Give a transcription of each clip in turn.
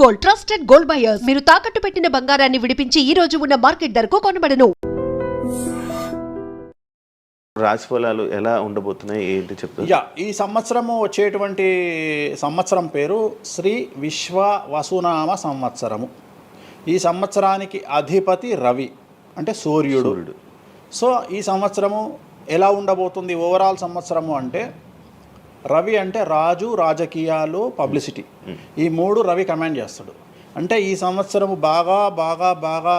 Gold trusted gold buyers మీరు తాకట్టు పెట్టిన బంగారాన్ని విడిపించి ఈ రోజు ఉన్న మార్కెట్ ధరకు కొనబడను. రాశి ఫలాలు ఎలా ఉండబోతున్నాయి ఏంటి చెప్తారు యా ఈ సంవత్సరము వచ్చేటువంటి సంవత్సరం పేరు శ్రీ విశ్వ వసునామ సంవత్సరము. ఈ సంవత్సరానికి అధిపతి రవి అంటే సూర్యుడు. సూర్యుడు. సో ఈ సంవత్సరము ఎలా ఉండబోతుంది? ఓవరాల్ సంవత్సరము అంటే రవి అంటే రాజు రాజకీయాలు పబ్లిసిటీ. ఈ మూడు రవి కమాండ్ చేస్తాడు. అంటే ఈ సంవత్సరము బాగా బాగా బాగా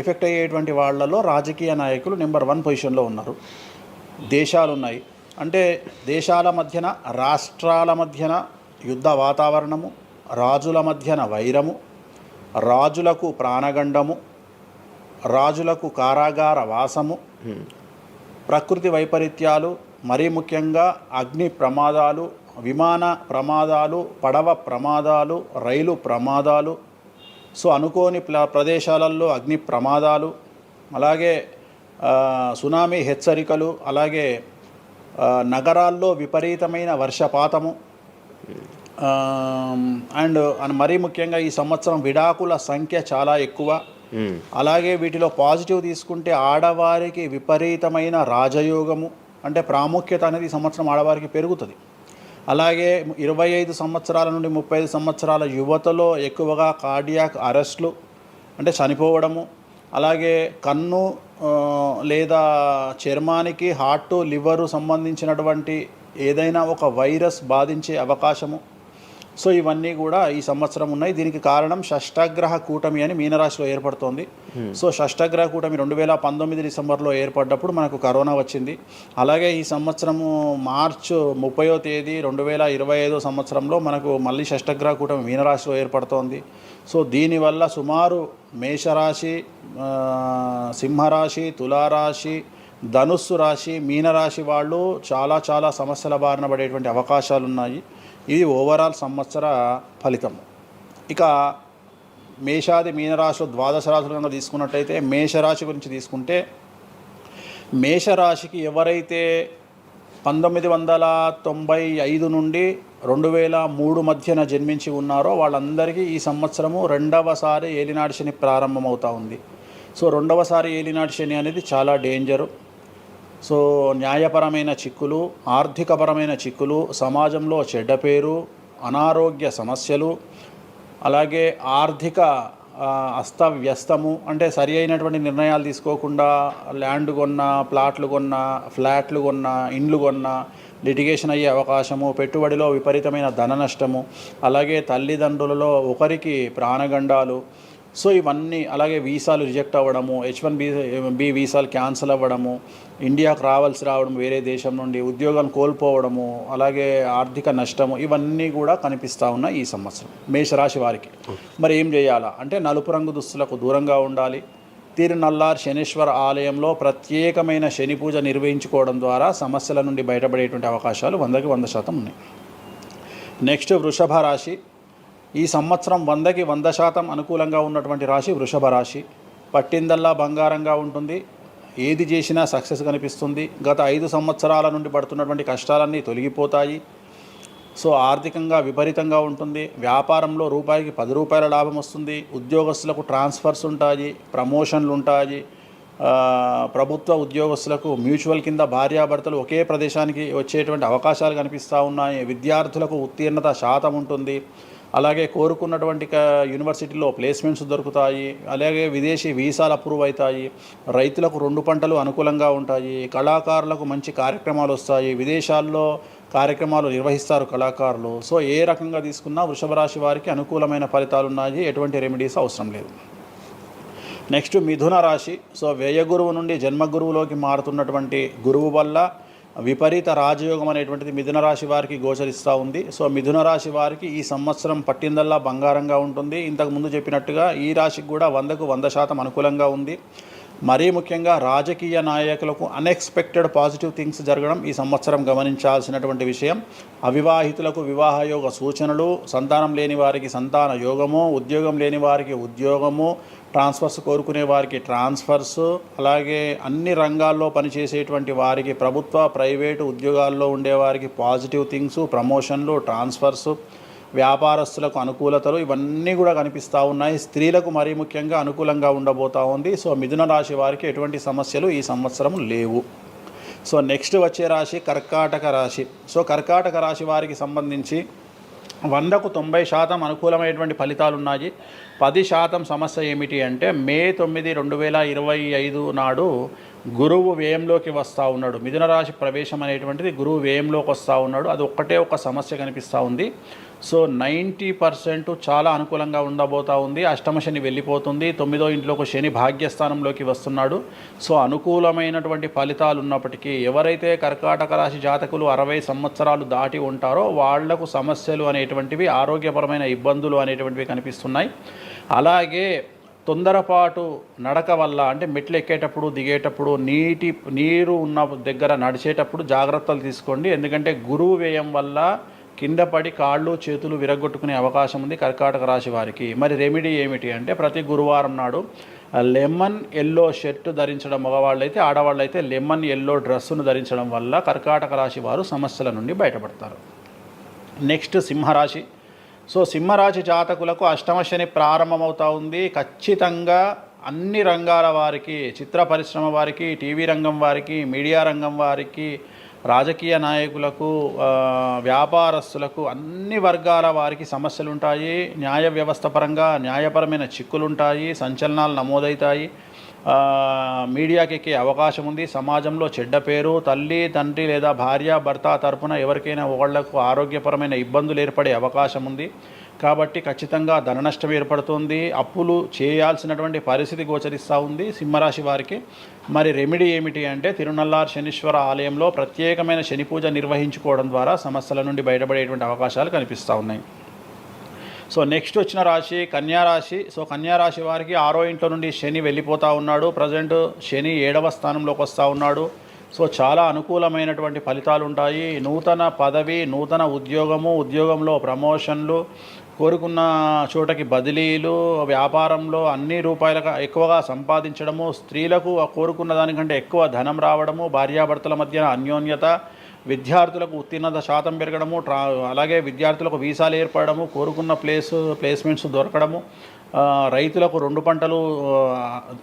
ఎఫెక్ట్ అయ్యేటువంటి వాళ్ళలో రాజకీయ నాయకులు నెంబర్ వన్ పొజిషన్లో ఉన్నారు. దేశాలు ఉన్నాయి అంటే దేశాల మధ్యన రాష్ట్రాల మధ్యన యుద్ధ వాతావరణము రాజుల మధ్యన వైరము రాజులకు ప్రాణగండము రాజులకు కారాగార వాసము ప్రకృతి వైపరీత్యాలు మరీ ముఖ్యంగా అగ్ని ప్రమాదాలు విమాన ప్రమాదాలు పడవ ప్రమాదాలు రైలు ప్రమాదాలు. సో అనుకోని ప్ల ప్రదేశాలలో అగ్ని ప్రమాదాలు అలాగే సునామీ హెచ్చరికలు అలాగే నగరాల్లో విపరీతమైన వర్షపాతము. అండ్ మరీ ముఖ్యంగా ఈ సంవత్సరం విడాకుల సంఖ్య చాలా ఎక్కువ. అలాగే వీటిలో పాజిటివ్ తీసుకుంటే ఆడవారికి విపరీతమైన రాజయోగము. అంటే ప్రాముఖ్యత అనేది ఈ సంవత్సరం ఆడవారికి పెరుగుతుంది. అలాగే ఇరవై ఐదు సంవత్సరాల నుండి ముప్పై ఐదు సంవత్సరాల యువతలో ఎక్కువగా కార్డియాక్ అరెస్ట్లు అంటే చనిపోవడము అలాగే కన్ను లేదా చర్మానికి హార్ట్ లివరు సంబంధించినటువంటి ఏదైనా ఒక వైరస్ బాధించే అవకాశము సో ఇవన్నీ కూడా ఈ సంవత్సరం ఉన్నాయి. దీనికి కారణం షష్ఠగ్రహ కూటమి అని మీనరాశిలో ఏర్పడుతోంది. సో షష్ఠగ్రహ కూటమి రెండు వేల పంతొమ్మిది డిసెంబర్లో ఏర్పడ్డప్పుడు మనకు కరోనా వచ్చింది. అలాగే ఈ సంవత్సరము మార్చ్ ముప్పయో తేదీ రెండు వేల ఇరవై ఐదో సంవత్సరంలో మనకు మళ్ళీ షష్ఠగ్రహ కూటమి మీనరాశిలో ఏర్పడుతోంది. సో దీనివల్ల సుమారు మేషరాశి సింహరాశి తులారాశి ధనుస్సు రాశి మీనరాశి వాళ్ళు చాలా చాలా సమస్యల బారిన పడేటువంటి అవకాశాలు ఉన్నాయి ఇది ఓవరాల్ సంవత్సర ఫలితం. ఇక మేషాది మీనరాశిలో ద్వాదశ రాశులు కనుక తీసుకున్నట్టయితే మేషరాశి గురించి తీసుకుంటే మేషరాశికి ఎవరైతే పంతొమ్మిది వందల తొంభై ఐదు నుండి రెండు వేల మూడు మధ్యన జన్మించి ఉన్నారో వాళ్ళందరికీ ఈ సంవత్సరము రెండవసారి ఏలినాటి శని ప్రారంభమవుతా ఉంది. సో రెండవసారి ఏలినాటి శని అనేది చాలా డేంజరు. సో న్యాయపరమైన చిక్కులు ఆర్థికపరమైన చిక్కులు సమాజంలో చెడ్డ పేరు అనారోగ్య సమస్యలు అలాగే ఆర్థిక అస్తవ్యస్తము అంటే సరి అయినటువంటి నిర్ణయాలు తీసుకోకుండా ల్యాండ్ కొన్నా ప్లాట్లు కొన్నా ఫ్లాట్లు కొన్నా ఇండ్లు కొన్నా లిటిగేషన్ అయ్యే అవకాశము పెట్టుబడిలో విపరీతమైన ధన నష్టము అలాగే తల్లిదండ్రులలో ఒకరికి ప్రాణగండాలు సో ఇవన్నీ అలాగే వీసాలు రిజెక్ట్ అవ్వడము హెచ్ వన్ బి బి వీసాలు క్యాన్సిల్ అవ్వడము ఇండియాకు రావాల్సి రావడం వేరే దేశం నుండి ఉద్యోగం కోల్పోవడము అలాగే ఆర్థిక నష్టము ఇవన్నీ కూడా కనిపిస్తూ ఉన్నాయి ఈ సంవత్సరం మేషరాశి వారికి. మరి ఏం చేయాలా? అంటే నలుపు రంగు దుస్తులకు దూరంగా ఉండాలి. తిరునల్లార్ శనీశ్వర ఆలయంలో ప్రత్యేకమైన శని పూజ నిర్వహించుకోవడం ద్వారా సమస్యల నుండి బయటపడేటువంటి అవకాశాలు వందకి వంద శాతం ఉన్నాయి. నెక్స్ట్ వృషభ రాశి ఈ సంవత్సరం వందకి వంద శాతం అనుకూలంగా ఉన్నటువంటి రాశి వృషభ రాశి. పట్టిందల్లా బంగారంగా ఉంటుంది. ఏది చేసినా సక్సెస్ కనిపిస్తుంది. గత ఐదు సంవత్సరాల నుండి పడుతున్నటువంటి కష్టాలన్నీ తొలగిపోతాయి. సో ఆర్థికంగా విపరీతంగా ఉంటుంది. వ్యాపారంలో రూపాయికి పది రూపాయల లాభం వస్తుంది. ఉద్యోగస్తులకు ట్రాన్స్ఫర్స్ ఉంటాయి. ప్రమోషన్లు ఉంటాయి. ప్రభుత్వ ఉద్యోగస్తులకు మ్యూచువల్ కింద భార్యాభర్తలు ఒకే ప్రదేశానికి వచ్చేటువంటి అవకాశాలు కనిపిస్తూ ఉన్నాయి. విద్యార్థులకు ఉత్తీర్ణత శాతం ఉంటుంది. అలాగే కోరుకున్నటువంటి యూనివర్సిటీలో ప్లేస్మెంట్స్ దొరుకుతాయి అలాగే విదేశీ వీసాలు అప్రూవ్ అవుతాయి రైతులకు రెండు పంటలు అనుకూలంగా ఉంటాయి కళాకారులకు మంచి కార్యక్రమాలు వస్తాయి విదేశాల్లో కార్యక్రమాలు నిర్వహిస్తారు కళాకారులు. సో ఏ రకంగా తీసుకున్నా వృషభ రాశి వారికి అనుకూలమైన ఫలితాలు ఉన్నాయి ఎటువంటి రెమెడీస్ అవసరం లేదు. నెక్స్ట్ మిథున రాశి. సో వ్యయ గురువు నుండి జన్మ గురువులోకి మారుతున్నటువంటి గురువు వల్ల విపరీత రాజయోగం అనేటువంటిది మిథున రాశి వారికి గోచరిస్తూ ఉంది. సో మిథున రాశి వారికి ఈ సంవత్సరం పట్టిందల్లా బంగారంగా ఉంటుంది. ఇంతకు ముందు చెప్పినట్టుగా ఈ రాశికి కూడా వందకు వంద శాతం అనుకూలంగా ఉంది. మరీ ముఖ్యంగా రాజకీయ నాయకులకు అన్ఎక్స్పెక్టెడ్ పాజిటివ్ థింగ్స్ జరగడం ఈ సంవత్సరం గమనించాల్సినటువంటి విషయం. అవివాహితులకు వివాహయోగ సూచనలు సంతానం లేని వారికి సంతాన యోగము ఉద్యోగం లేని వారికి ఉద్యోగము ట్రాన్స్ఫర్స్ కోరుకునే వారికి ట్రాన్స్ఫర్స్ అలాగే అన్ని రంగాల్లో పనిచేసేటువంటి వారికి ప్రభుత్వ ప్రైవేటు ఉద్యోగాల్లో ఉండేవారికి పాజిటివ్ థింగ్స్ ప్రమోషన్లు ట్రాన్స్ఫర్స్ వ్యాపారస్తులకు అనుకూలతలు ఇవన్నీ కూడా కనిపిస్తూ ఉన్నాయి. స్త్రీలకు మరీ ముఖ్యంగా అనుకూలంగా ఉండబోతూ ఉంది. సో మిథున రాశి వారికి ఎటువంటి సమస్యలు ఈ సంవత్సరం లేవు. సో నెక్స్ట్ వచ్చే రాశి కర్కాటక రాశి. సో కర్కాటక రాశి వారికి సంబంధించి వందకు తొంభై శాతం అనుకూలమైనటువంటి ఫలితాలు ఉన్నాయి. పది శాతం సమస్య ఏమిటి అంటే మే తొమ్మిది రెండు వేల ఇరవై ఐదు నాడు గురువు వ్యయంలోకి వస్తూ ఉన్నాడు. మిథున రాశి ప్రవేశం అనేటువంటిది గురువు వ్యయంలోకి వస్తూ ఉన్నాడు. అది ఒక్కటే ఒక సమస్య కనిపిస్తూ ఉంది. సో నైంటీ పర్సెంట్ చాలా అనుకూలంగా ఉండబోతా ఉంది. అష్టమ శని వెళ్ళిపోతుంది. తొమ్మిదో ఇంట్లోకి శని భాగ్యస్థానంలోకి వస్తున్నాడు. సో అనుకూలమైనటువంటి ఫలితాలు ఉన్నప్పటికీ ఎవరైతే కర్కాటక రాశి జాతకులు అరవై సంవత్సరాలు దాటి ఉంటారో వాళ్ళకు సమస్యలు అనేటువంటివి ఆరోగ్యపరమైన ఇబ్బందులు అనేటువంటివి కనిపిస్తున్నాయి. అలాగే తొందరపాటు నడక వల్ల అంటే మెట్లు ఎక్కేటప్పుడు దిగేటప్పుడు నీటి నీరు ఉన్న దగ్గర నడిచేటప్పుడు జాగ్రత్తలు తీసుకోండి. ఎందుకంటే గురువు వ్యయం వల్ల కింద పడి కాళ్ళు చేతులు విరగొట్టుకునే అవకాశం ఉంది కర్కాటక రాశి వారికి. మరి రెమెడీ ఏమిటి అంటే ప్రతి గురువారం నాడు లెమన్ ఎల్లో షర్టు ధరించడం మగవాళ్ళైతే ఆడవాళ్ళైతే లెమన్ ఎల్లో డ్రెస్సును ధరించడం వల్ల కర్కాటక రాశి వారు సమస్యల నుండి బయటపడతారు. నెక్స్ట్ సింహరాశి. సో సింహరాశి జాతకులకు అష్టమ శని ప్రారంభమవుతా ఉంది. ఖచ్చితంగా అన్ని రంగాల వారికి చిత్ర పరిశ్రమ వారికి టీవీ రంగం వారికి మీడియా రంగం వారికి రాజకీయ నాయకులకు వ్యాపారస్తులకు అన్ని వర్గాల వారికి సమస్యలు ఉంటాయి న్యాయ వ్యవస్థ పరంగా న్యాయపరమైన చిక్కులుంటాయి. సంచలనాలు నమోదవుతాయి మీడియాకి ఎక్కే అవకాశం ఉంది. సమాజంలో చెడ్డ పేరు తల్లి తండ్రి లేదా భార్య భర్త తరపున ఎవరికైనా ఒకళ్ళకు ఆరోగ్యపరమైన ఇబ్బందులు ఏర్పడే అవకాశం ఉంది. కాబట్టి ఖచ్చితంగా ధన నష్టం ఏర్పడుతుంది. అప్పులు చేయాల్సినటువంటి పరిస్థితి గోచరిస్తూ ఉంది సింహరాశి వారికి. మరి రెమెడీ ఏమిటి అంటే తిరునల్లార్ శనీశ్వర ఆలయంలో ప్రత్యేకమైన శని పూజ నిర్వహించుకోవడం ద్వారా సమస్యల నుండి బయటపడేటువంటి అవకాశాలు కనిపిస్తూ ఉన్నాయి. సో నెక్స్ట్ వచ్చిన రాశి కన్యా రాశి. సో కన్యా రాశి వారికి ఆరో ఇంట్లో నుండి శని వెళ్ళిపోతూ ఉన్నాడు. ప్రజెంట్ శని ఏడవ స్థానంలోకి వస్తూ ఉన్నాడు. సో చాలా అనుకూలమైనటువంటి ఫలితాలు ఉంటాయి. నూతన పదవి నూతన ఉద్యోగము ఉద్యోగంలో ప్రమోషన్లు కోరుకున్న చోటకి బదిలీలు వ్యాపారంలో అన్ని రూపాయలకు ఎక్కువగా సంపాదించడము స్త్రీలకు కోరుకున్న దానికంటే ఎక్కువ ధనం రావడము భార్యాభర్తల మధ్య అన్యోన్యత విద్యార్థులకు ఉత్తీర్ణత శాతం పెరగడము ట్రా అలాగే విద్యార్థులకు వీసాలు ఏర్పడము కోరుకున్న ప్లేస్ ప్లేస్మెంట్స్ దొరకడము రైతులకు రెండు పంటలు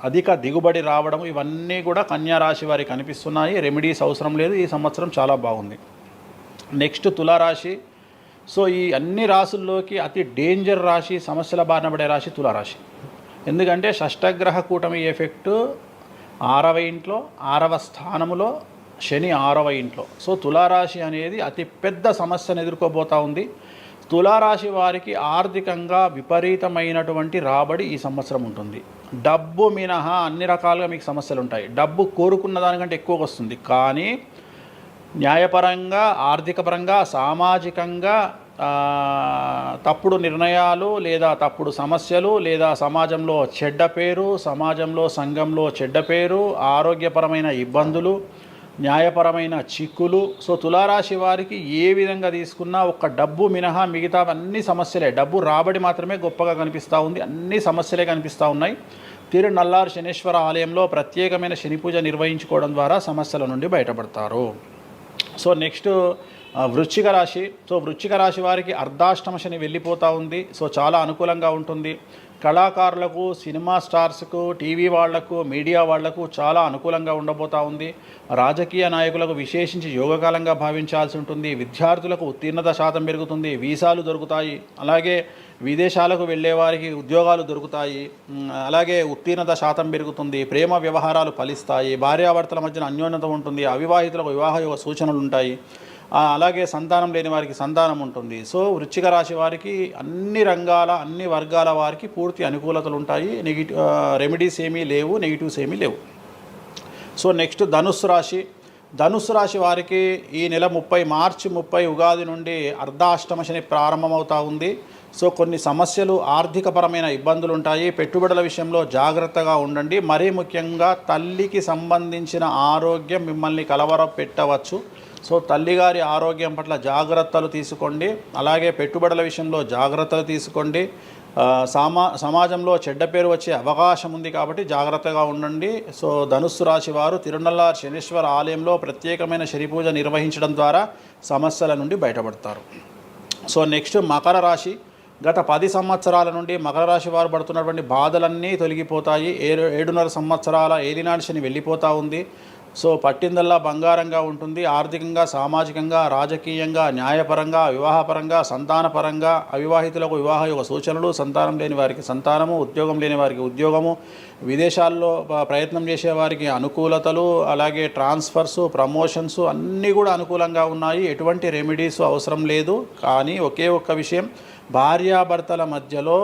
అధిక దిగుబడి రావడం ఇవన్నీ కూడా కన్యారాశి వారికి కనిపిస్తున్నాయి రెమెడీస్ అవసరం లేదు. ఈ సంవత్సరం చాలా బాగుంది. నెక్స్ట్ తులారాశి. సో ఈ అన్ని రాశుల్లోకి అతి డేంజర్ రాశి సమస్యల బారిన పడే రాశి తులారాశి. ఎందుకంటే షష్టగ్రహ కూటమి ఎఫెక్టు ఆరవ ఇంట్లో ఆరవ స్థానములో శని ఆరవ ఇంట్లో. సో తులారాశి అనేది అతి పెద్ద సమస్యను ఎదుర్కోబోతా ఉంది. తులారాశి వారికి ఆర్థికంగా విపరీతమైనటువంటి రాబడి ఈ సంవత్సరం ఉంటుంది. డబ్బు మినహా అన్ని రకాలుగా మీకు సమస్యలు ఉంటాయి డబ్బు కోరుకున్న దానికంటే ఎక్కువగా వస్తుంది. కానీ న్యాయపరంగా ఆర్థికపరంగా సామాజికంగా తప్పుడు నిర్ణయాలు లేదా తప్పుడు సమస్యలు లేదా సమాజంలో చెడ్డ పేరు సమాజంలో సంఘంలో చెడ్డ పేరు ఆరోగ్యపరమైన ఇబ్బందులు న్యాయపరమైన చిక్కులు. సో తులారాశి వారికి ఏ విధంగా తీసుకున్నా ఒక డబ్బు మినహా మిగతా అన్ని సమస్యలే. డబ్బు రాబడి మాత్రమే గొప్పగా కనిపిస్తూ ఉంది. అన్ని సమస్యలే కనిపిస్తూ ఉన్నాయి. తిరు నల్లారు శనేశ్వర ఆలయంలో ప్రత్యేకమైన శని పూజ నిర్వహించుకోవడం ద్వారా సమస్యల నుండి బయటపడతారు. సో నెక్స్ట్ వృశ్చిక రాశి. సో వృశ్చిక రాశి వారికి అర్ధాష్టమ శని వెళ్ళిపోతూ ఉంది. సో చాలా అనుకూలంగా ఉంటుంది. కళాకారులకు సినిమా స్టార్స్కు టీవీ వాళ్ళకు మీడియా వాళ్ళకు చాలా అనుకూలంగా ఉండబోతా ఉంది. రాజకీయ నాయకులకు విశేషించి యోగకాలంగా భావించాల్సి ఉంటుంది. విద్యార్థులకు ఉత్తీర్ణత శాతం పెరుగుతుంది. వీసాలు దొరుకుతాయి. అలాగే విదేశాలకు వెళ్ళే వారికి ఉద్యోగాలు దొరుకుతాయి. అలాగే ఉత్తీర్ణత శాతం పెరుగుతుంది. ప్రేమ వ్యవహారాలు ఫలిస్తాయి. భార్యాభర్తల మధ్యన అన్యోన్యత ఉంటుంది. అవివాహితులకు వివాహ యోగ సూచనలు ఉంటాయి అలాగే సంతానం లేని వారికి సంతానం ఉంటుంది. సో వృచ్చిక రాశి వారికి అన్ని రంగాల అన్ని వర్గాల వారికి పూర్తి అనుకూలతలు ఉంటాయి. నెగిటివ్ రెమెడీస్ ఏమీ లేవు నెగిటివ్స్ ఏమీ లేవు. సో నెక్స్ట్ ధనుస్సు రాశి. ధనుస్సు రాశి వారికి ఈ నెల ముప్పై మార్చి ముప్పై ఉగాది నుండి అర్ధాష్టమ శని ప్రారంభమవుతా ఉంది. సో కొన్ని సమస్యలు ఆర్థికపరమైన ఇబ్బందులు ఉంటాయి. పెట్టుబడుల విషయంలో జాగ్రత్తగా ఉండండి. మరీ ముఖ్యంగా తల్లికి సంబంధించిన ఆరోగ్యం మిమ్మల్ని కలవర పెట్టవచ్చు సో తల్లిగారి ఆరోగ్యం పట్ల జాగ్రత్తలు తీసుకోండి. అలాగే పెట్టుబడుల విషయంలో జాగ్రత్తలు తీసుకోండి. సమా సమాజంలో చెడ్డ పేరు వచ్చే అవకాశం ఉంది కాబట్టి జాగ్రత్తగా ఉండండి. సో ధనుస్సు రాశి వారు తిరునల్లార్ శనీశ్వర ఆలయంలో ప్రత్యేకమైన శనిపూజ నిర్వహించడం ద్వారా సమస్యల నుండి బయటపడతారు. సో నెక్స్ట్ మకర రాశి. గత పది సంవత్సరాల నుండి మకర రాశి వారు పడుతున్నటువంటి బాధలన్నీ తొలగిపోతాయి. ఏడు ఏడున్నర సంవత్సరాల ఏలినాటి శని వెళ్ళిపోతూ ఉంది. సో పట్టిందల్లా బంగారంగా ఉంటుంది. ఆర్థికంగా సామాజికంగా రాజకీయంగా న్యాయపరంగా వివాహపరంగా సంతానపరంగా అవివాహితులకు వివాహ యొక్క సూచనలు సంతానం లేని వారికి సంతానము ఉద్యోగం లేని వారికి ఉద్యోగము విదేశాల్లో ప్రయత్నం చేసే వారికి అనుకూలతలు అలాగే ట్రాన్స్ఫర్స్ ప్రమోషన్స్ అన్నీ కూడా అనుకూలంగా ఉన్నాయి. ఎటువంటి రెమెడీస్ అవసరం లేదు. కానీ ఒకే ఒక్క విషయం భార్యాభర్తల మధ్యలో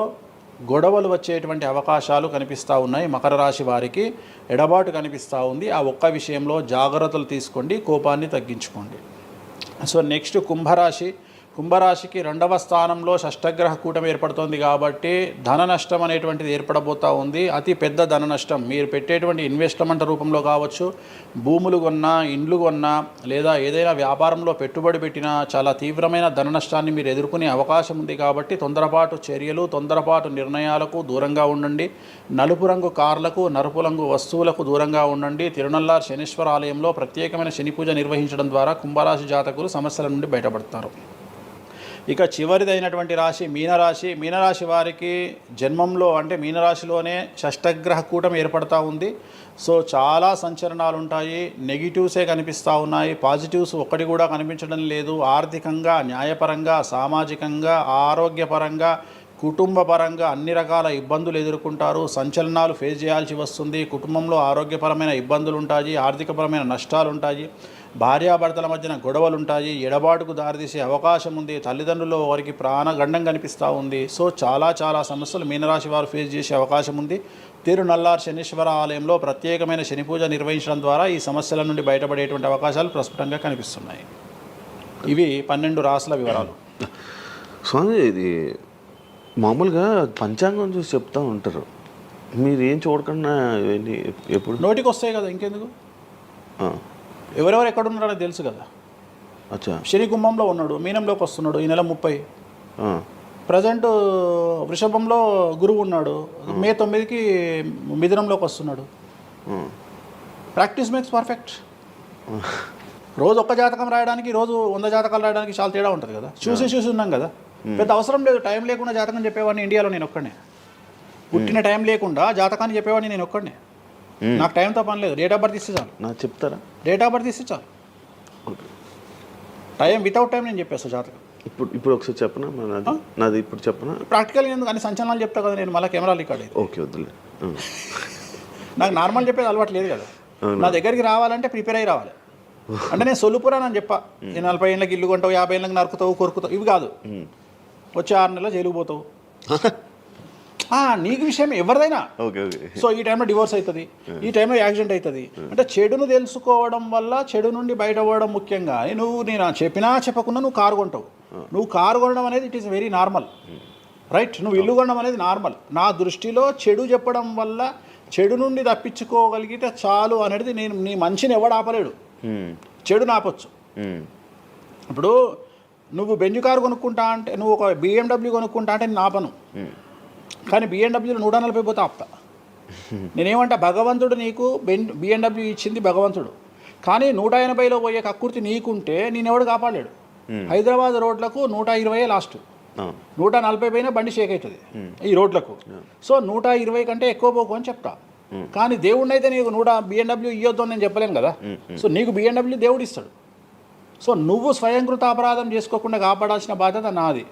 గొడవలు వచ్చేటువంటి అవకాశాలు కనిపిస్తూ ఉన్నాయి మకర రాశి వారికి. ఎడబాటు కనిపిస్తూ ఉంది. ఆ ఒక్క విషయంలో జాగ్రత్తలు తీసుకోండి కోపాన్ని తగ్గించుకోండి. సో నెక్స్ట్ కుంభరాశి కుంభరాశికి రెండవ స్థానంలో షష్టగ్రహ కూటమి ఏర్పడుతోంది కాబట్టి ధన నష్టం అనేటువంటిది ఏర్పడబోతూ ఉంది. అతి పెద్ద ధన నష్టం. మీరు పెట్టేటువంటి ఇన్వెస్ట్మెంట్ రూపంలో కావచ్చు భూములు కొన్నా ఇండ్లు కొన్నా లేదా ఏదైనా వ్యాపారంలో పెట్టుబడి పెట్టినా చాలా తీవ్రమైన ధన నష్టాన్ని మీరు ఎదుర్కొనే అవకాశం ఉంది కాబట్టి తొందరపాటు చర్యలు తొందరపాటు నిర్ణయాలకు దూరంగా ఉండండి. నలుపు రంగు కార్లకు నలుపు రంగు వస్తువులకు దూరంగా ఉండండి. తిరునల్లార్ శనీశ్వర ఆలయంలో ప్రత్యేకమైన శని పూజ నిర్వహించడం ద్వారా కుంభరాశి జాతకులు సమస్యల నుండి బయటపడతారు. ఇక చివరిదైనటువంటి రాశి మీనరాశి. మీనరాశి వారికి జన్మంలో అంటే మీనరాశిలోనే షష్టగ్రహ కూటమి ఏర్పడతా ఉంది. సో చాలా సంచలనాలు ఉంటాయి నెగిటివ్సే కనిపిస్తూ ఉన్నాయి. పాజిటివ్స్ ఒక్కటి కూడా కనిపించడం లేదు. ఆర్థికంగా న్యాయపరంగా సామాజికంగా ఆరోగ్యపరంగా కుటుంబపరంగా అన్ని రకాల ఇబ్బందులు ఎదుర్కొంటారు. సంచలనాలు ఫేస్ చేయాల్సి వస్తుంది. కుటుంబంలో ఆరోగ్యపరమైన ఇబ్బందులు ఉంటాయి ఆర్థికపరమైన నష్టాలు ఉంటాయి భార్యాభర్తల మధ్యన గొడవలు ఉంటాయి ఎడబాటుకు దారితీసే అవకాశం ఉంది తల్లిదండ్రుల్లో వారికి ప్రాణగండం కనిపిస్తూ ఉంది. సో చాలా చాలా సమస్యలు మీనరాశి వారు ఫేస్ చేసే అవకాశం ఉంది తిరునల్లార్ శనీశ్వర ఆలయంలో ప్రత్యేకమైన శని పూజ నిర్వహించడం ద్వారా ఈ సమస్యల నుండి బయటపడేటువంటి అవకాశాలు ప్రస్ఫుటంగా కనిపిస్తున్నాయి. ఇవి పన్నెండు రాసుల వివరాలు. స్వామి ఇది మామూలుగా పంచాంగం చూసి చెప్తా ఉంటారు. మీరు ఏం చూడకుండా ఎప్పుడు? నోటికి వస్తాయి కదా ఇంకెందుకు? ఎవరెవరు ఎక్కడ ఉన్నారో తెలుసు కదా. అచ్చా. శని కుంభంలో ఉన్నాడు మీనంలోకి వస్తున్నాడు ఈ నెల ముప్పై. ప్రజెంట్ వృషభంలో గురువు ఉన్నాడు మే తొమ్మిదికి మిథునంలోకి వస్తున్నాడు. Practice makes perfect. రోజు ఒక్క జాతకం రాయడానికి రోజు వంద జాతకాలు రాయడానికి చాలా తేడా ఉంటుంది కదా. చూసి చూసి ఉన్నాం కదా. పెద్ద అవసరం లేదు టైం లేకుండా జాతకం చెప్పేవాడిని ఇండియాలో నేను ఒక్కడే పుట్టిన టైం లేకుండా జాతకాన్ని చెప్పేవాడిని నేను ఒక్కడే. నాకు టైంతో పని లేదు. డేట్ ఆఫ్ బర్త్ ఇస్తే చాలు. నాకు చెప్తారా? డేట్ ఆఫ్ బర్త్ ఇస్తే చాలు. టైం వితౌట్ టైం నేను చెప్పేస్తాను జాతకం. ఇప్పుడు ఇప్పుడు ఒకసారి చెప్పనా? నాది? నాది ఇప్పుడు చెప్పనా? ప్రాక్టికల్ ఎందుకు? అన్ని సంచలనాలు చెప్తా కదా నేను. మళ్ళీ కెమెరా రికార్డ్ అయ్యింది ఓకే వద్దులే. నాకు నార్మల్ చెప్పేది అలవాటు లేదు కదా. నా దగ్గరికి రావాలంటే ప్రిపేర్ అయ్యి రావాలి. అంటే నేను సొల్లుపురా అని చెప్పా. ఈ నలభై ఏళ్ళకి ఇల్లు కొంటావు యాభై ఏళ్ళకి నరుకుతావు కొరుకుతావు. ఇవి కాదు. వచ్చే ఆరు నెలలు జైలుకు పోతావు. నీకు విషయం ఎవరిదైనా. సో ఈ టైంలో డివోర్స్ అవుతుంది ఈ టైంలో యాక్సిడెంట్ అవుతుంది అంటే చెడును తెలుసుకోవడం వల్ల చెడు నుండి బయటపడడం ముఖ్యంగా నువ్వు నేను చెప్పినా చెప్పకుండా నువ్వు కారు కొంటావు. నువ్వు కారు కొనడం అనేది it is very normal right నువ్వు ఇల్లు కొనడం అనేది నార్మల్ నా దృష్టిలో చెడు చెప్పడం వల్ల చెడు నుండి తప్పించుకోగలిగితే చాలు అనేది నేను నీ మంచిని ఎవడు ఆపలేడు. మ్మ్. చెడు నాపొచ్చు మ్మ్. ఇప్పుడు నువ్వు బెంజ్ కారు కొనుక్కుంటా అంటే నువ్వు ఒక బిఎండబ్ల్యూ కొనుక్కుంటా అంటే నేను ఆపను. మ్మ్. కానీ బిఎండబ్ల్యూలో నూట నలభై పోతే ఆపుతా. నేనేమంటా భగవంతుడు నీకు బెన్ బిఎండబ్ల్యూ ఇచ్చింది భగవంతుడు. కానీ నూట ఎనభైలో పోయే కక్కుర్తి నీకుంటే నేనెవడు కాపాడాడు హైదరాబాద్ రోడ్లకు నూట ఇరవై లాస్ట్. నూట నలభై పైన బండి షేక్ అవుతుంది ఈ రోడ్లకు. సో నూట ఇరవై కంటే ఎక్కువ పోకు అని చెప్తా. కానీ దేవుడిని అయితే నీకు నూట బిఎండబ్ల్యూ ఇవ్వద్దు అని నేను చెప్పలేను కదా. సో నీకు బిఎండబ్ల్యూ దేవుడు ఇస్తాడు. సో నువ్వు స్వయంకృత అపరాధం చేసుకోకుండా కాపాడాల్సిన బాధ్యత నాది.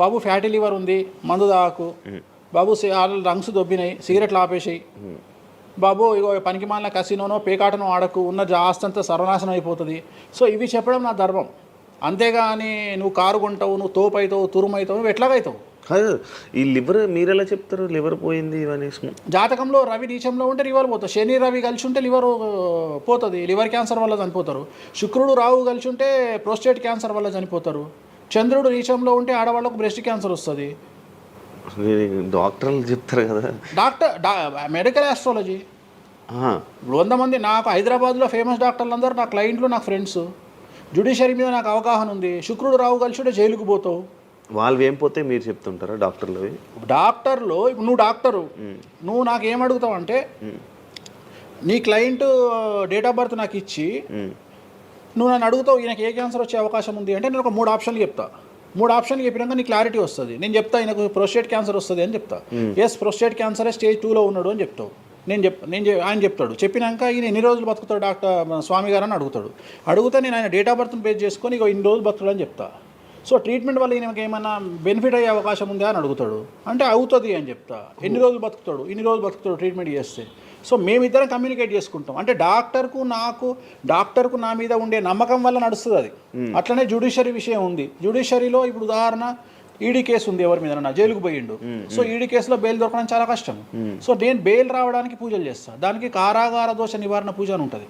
బాబు ఫ్యాటీ లివర్ ఉంది మందు తాకు. బాబు రంగ్స్ దొబ్బినాయి సిగరెట్లు ఆపేసాయి బాబు ఇగో పనికి మాలిన కసినోనో పేకాటనో ఆడకు ఉన్న ఆస్తంతా సర్వనాశనం అయిపోతుంది. సో ఇవి చెప్పడం నా ధర్మం. అంతేగాని నువ్వు కారు కొంటావు నువ్వు తోపు అవుతావు తురుము అవుతావు నువ్వు ఎట్లాగైతావు? కాదు ఈ లివర్ మీరు ఎలా చెప్తారు? లివర్ పోయింది ఇవన్నీ జాతకంలో రవి నీచంలో ఉంటే లివర్ పోతుంది శని రవి కలిసి ఉంటే లివర్ పోతుంది. లివర్ క్యాన్సర్ వల్ల చనిపోతారు. శుక్రుడు రావు కలిసి ఉంటే ప్రోస్టేట్ క్యాన్సర్ వల్ల చనిపోతారు. చంద్రుడు నీచంలో ఉంటే ఆడవాళ్ళకు బ్రెస్ట్ క్యాన్సర్ వస్తుంది. డాక్టర్లు చెప్తారు కదా. Doctor medical astrology. ఇప్పుడు వంద మంది నాకు హైదరాబాద్లో ఫేమస్ డాక్టర్లు అందరూ నా క్లయింట్లు నా ఫ్రెండ్స్. జుడిషియరీ మీద నాకు అవగాహన ఉంది. శుక్రుడు రావు కలిసి జైలుకు పోతావు. వాళ్ళు ఏం పోతే మీరు చెప్తుంటారా డాక్టర్లు డాక్టర్లో ఇప్పుడు నువ్వు డాక్టరు. నువ్వు నాకు ఏం అడుగుతావు అంటే నీ క్లయింట్ డేట్ ఆఫ్ బర్త్ నాకు ఇచ్చి. నువ్వు నన్ను అడుగుతావు ఈయనకి ఏ క్యాన్సర్ వచ్చే అవకాశం ఉంది అంటే నేను ఒక మూడు ఆప్షన్లు చెప్తా. మూడు ఆప్షన్ చెప్పినాక నీ క్లారిటీ వస్తుంది. నేను చెప్తా ఆయనకు ప్రోస్టేట్ క్యాన్సర్ వస్తుంది అని చెప్తా. ఎస్ ప్రోస్టేట్ క్యాన్సరే స్టేజ్ టూలో ఉన్నాడు అని చెప్తావు. నేను చెప్ నేను ఆయన చెప్తాడు. చెప్పినాక ఈయన ఎన్ని రోజులు బతుకుతాడు? డాక్టర్ స్వామి గారు అని అడుగుతాడు. అడిగితే నేను ఆయన డేట్ ఆఫ్ బర్త్ని బేస్ చేసుకొని ఇక ఇన్ని రోజులు బతుకుతాడు అని చెప్తా. సో ట్రీట్మెంట్ వల్ల ఈయనకి ఏమైనా బెనిఫిట్ అయ్యే అవకాశం ఉందా అని అడుగుతాడు. అంటే అవుతుంది అని చెప్తా. ఎన్ని రోజులు బతుకుతాడు? ఇన్ని రోజులు బతుకుతాడు ట్రీట్మెంట్ చేస్తే. సో మేమిద్దరం కమ్యూనికేట్ చేసుకుంటాం. అంటే డాక్టర్కు నాకు డాక్టర్కు నా మీద ఉండే నమ్మకం వల్ల నడుస్తుంది అది. అట్లనే జ్యుడిషియరీ విషయం ఉంది. జ్యుడిషియరీలో ఇప్పుడు ఉదాహరణ ఈడీ కేసు ఉంది ఎవరి మీద జైలుకు పోయిండు. సో ఈడీ కేసులో బెయిల్ దొరకడం చాలా కష్టం. సో నేను బెయిల్ రావడానికి పూజలు చేస్తాను దానికి కారాగార దోష నివారణ పూజ అని ఉంటుంది.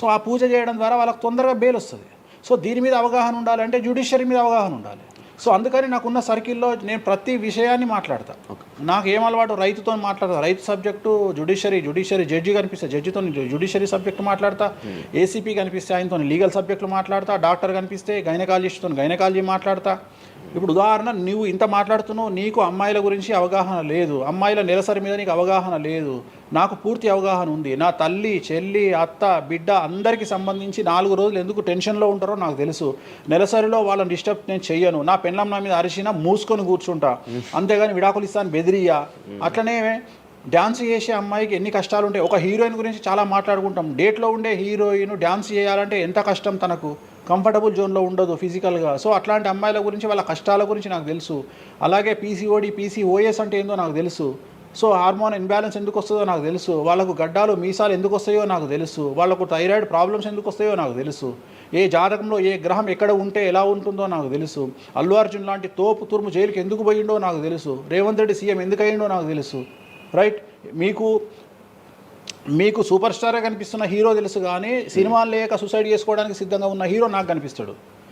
సో ఆ పూజ చేయడం ద్వారా వాళ్ళకి తొందరగా బెయిల్ వస్తుంది. సో దీని మీద అవగాహన ఉండాలంటే జ్యుడిషియరీ మీద అవగాహన ఉండాలి. సో అందుకని నాకున్న సర్కిల్లో నేను ప్రతి విషయాన్ని మాట్లాడతా. నాకు ఏం అలవాటు రైతుతో మాట్లాడతా. రైతు సబ్జెక్టు జుడిషియరీ జుడిషియరీ జడ్జి కనిపిస్తే. జడ్జితో జుడిషియరీ సబ్జెక్టు మాట్లాడతా. ఏసీపీ కనిపిస్తే ఆయనతో లీగల్ సబ్జెక్టులు మాట్లాడతా. డాక్టర్ కనిపిస్తే గైనకాలజిస్ట్తో గైనకాలజీ మాట్లాడతా. ఇప్పుడు ఉదాహరణ నువ్వు ఇంత మాట్లాడుతున్నావు నీకు అమ్మాయిల గురించి అవగాహన లేదు. అమ్మాయిల నెలసరి మీద నీకు అవగాహన లేదు. నాకు పూర్తి అవగాహన ఉంది. నా తల్లి చెల్లి అత్త బిడ్డ అందరికీ సంబంధించి నాలుగు రోజులు ఎందుకు టెన్షన్లో ఉంటారో నాకు తెలుసు. నెలసరిలో వాళ్ళని డిస్టర్బ్ నేను చెయ్యను. నా పెళ్ళం నా మీద అరిచినా మూసుకొని కూర్చుంటా. అంతేగాని విడాకులు ఇస్తాను బెదిరియా అట్లనే డ్యాన్స్ చేసే అమ్మాయికి ఎన్ని కష్టాలు ఉంటాయి? ఒక హీరోయిన్ గురించి చాలా మాట్లాడుకుంటాం. డేట్లో ఉండే హీరోయిన్ డ్యాన్స్ చేయాలంటే ఎంత కష్టం తనకు? కంఫర్టబుల్ జోన్లో ఉండదు ఫిజికల్గా. సో అట్లాంటి అమ్మాయిల గురించి వాళ్ళ కష్టాల గురించి నాకు తెలుసు. అలాగే పీసీఓడి పీసీఓఎస్ అంటే ఏందో నాకు తెలుసు. సో హార్మోన్ ఇన్బ్యాలెన్స్ ఎందుకు వస్తుందో నాకు తెలుసు. వాళ్ళకు గడ్డాలు మీసాలు ఎందుకు వస్తాయో నాకు తెలుసు. వాళ్ళకు థైరాయిడ్ ప్రాబ్లమ్స్ ఎందుకు వస్తాయో నాకు తెలుసు. ఏ జాతకంలో ఏ గ్రహం ఎక్కడ ఉంటే ఎలా ఉంటుందో నాకు తెలుసు. అల్లు అర్జున్ లాంటి తోపు తురుము జైలుకి ఎందుకు పోయిండో నాకు తెలుసు. రేవంత్ రెడ్డి సీఎం ఎందుకు అయ్యిండో నాకు తెలుసు. రైట్? మీకు మీకు సూపర్ స్టార్గా కనిపిస్తున్న హీరో తెలుసు కానీ సినిమాలు లేక సూసైడ్ చేసుకోవడానికి సిద్ధంగా ఉన్న హీరో నాకు కనిపిస్తాడు.